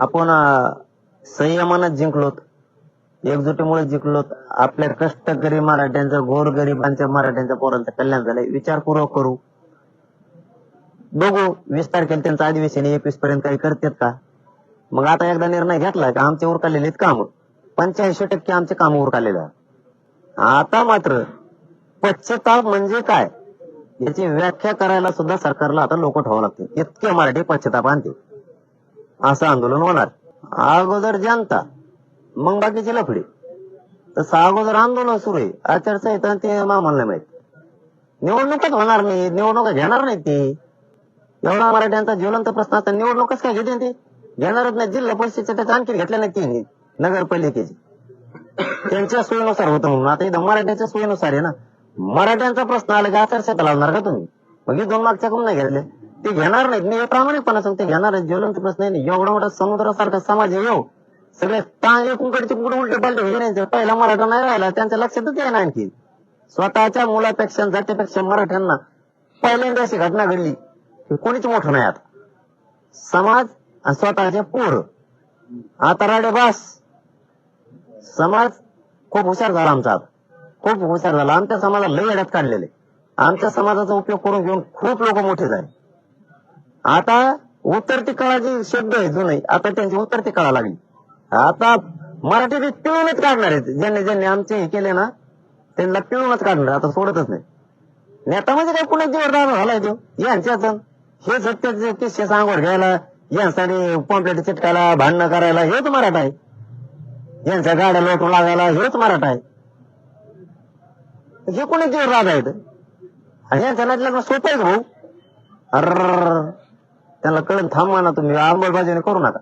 आपण संयमानं जिंकलोत. एकजुटीमुळे जिंकलोत. आपल्या कष्टकरी मराठ्यांचं गोरगरिबांच्या मराठ्यांच्या पोरांचं कल्याण झालंय. विचारपूर्वक करू. बघू वीस तारखेला त्यांचं अधिवेशन एकवीस पर्यंत काही करतात का? मग आता एकदा निर्णय घेतला का? आमचे उरकालेले आहेत काम. पंच्याऐंशी टक्के आमचे काम उरकालेले आता मात्र पश्चाताप म्हणजे काय? याची व्याख्या करायला सुद्धा सरकारला आता लोक ठेवावं लागते इतके मराठी पश्चाताप आणते असं आंदोलन होणार. अगोदर जनता मग बाकीची लफडी. तसं अगोदर आंदोलन सुरू आहे. आचारसंहिता ते आम्हाला नाही माहीत. निवडणूकच होणार नाही निवडणुका घेणार नाही ते. एवढा मराठ्यांचा ज्वलंत प्रश्न आता निवडणूकच काय घेते ते? घेणारच नाही जिल्हा परिषदेच्या त्याच्या आणखी घेतल्या नाही ती नगरपालिकेची त्यांच्या सोयीनुसार होतं म्हणून. आता इथं मराठ्यांच्या सोयीनुसार आहे ना. मराठ्यांचा प्रश्न आला की आचारसंहिता लावणार का तुम्ही? मग दोन मागच्या कोण नाही घेतले? ते घेणार नाहीत. मी प्रामाणिकपणा सांगते घेणार आहेत ज्वलंत प्रश्न नाही एवढा मोठा समुद्रासारखा समाज आहे येऊ सगळे तांगे कुंकडचे कुकडे उलटे पालटे नाही पहिला मराठा नाही राहिला. त्यांच्या लक्षातच आहे आणखी. स्वतःच्या मुलापेक्षा जातीपेक्षा मराठ्यांना पहिल्यांदा अशी घटना घडली कोणीच मोठं नाही आता. समाज आणि स्वतःचे पोर. आता राडे बास. समाज खूप हुशार झाला आमचा खूप हुशार झाला. आमच्या समाजाला लय अड्यात काढलेले. आमच्या समाजाचा उपयोग करून घेऊन खूप लोक मोठे झाले. आता उतरती कळा शब्द आहे जुने आता त्यांची उतरती कळा लागली. आता मराठीत पिळूनच काढणार आहेत. ज्यांनी ज्यांनी आमचे हे केले ना त्यांना पिळूनच काढणार आता सोडतच नाही. नेता म्हणजे काय? कुणा जीवर झालाय तो. यांच्याच हे सत्याचे किस्से सांगोड घ्यायला यांसाठी पॉम्पलेट चिटकायला भांडणं करायला हेच मराठा आहे. यांच्या गाड्या लोटून लागायला हेच मराठा आहे. हे कोणी जीवर आहेत? आणि यांच्या नाटल्याला सोपं आहे भाऊ हो? अर त्यांना कळून थांबवा ना तुम्ही अंमलबजावणी करू नका.